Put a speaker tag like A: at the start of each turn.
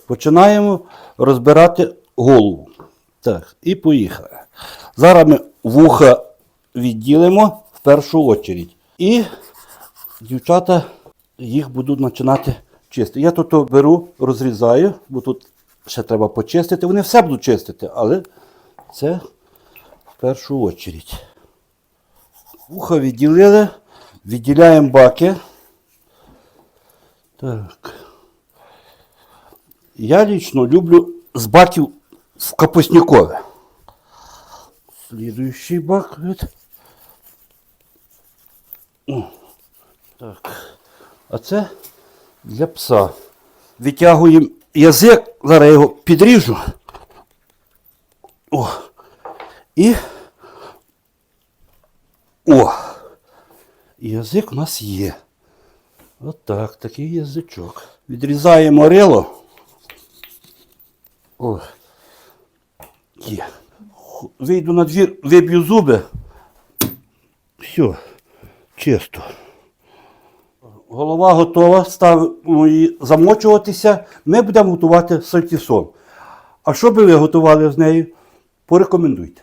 A: Починаємо розбирати голову. Так, і поїхали. Зараз ми вуха відділимо в першу чергу. І дівчата їх будуть починати чистити. Я тут беру, розрізаю, бо тут ще треба почистити. Вони все будуть чистити, але це в першу чергу. Вуха відділили, відділяємо баки. Так. Я лично люблю з баків в капуснякове. Слідуючий бак. от. Так. А це для пса. Витягуємо язик, зараз його підріжу. О. І. О! Язик у нас є. Отак, такий язичок. Відрізаємо рило. О. Є. Вийду на двір, виб'ю зуби. Все, чисто. Голова готова, ставимо її замочуватися. Ми будемо готувати сальтісон. А що би ви готували з нею? Порекомендуйте.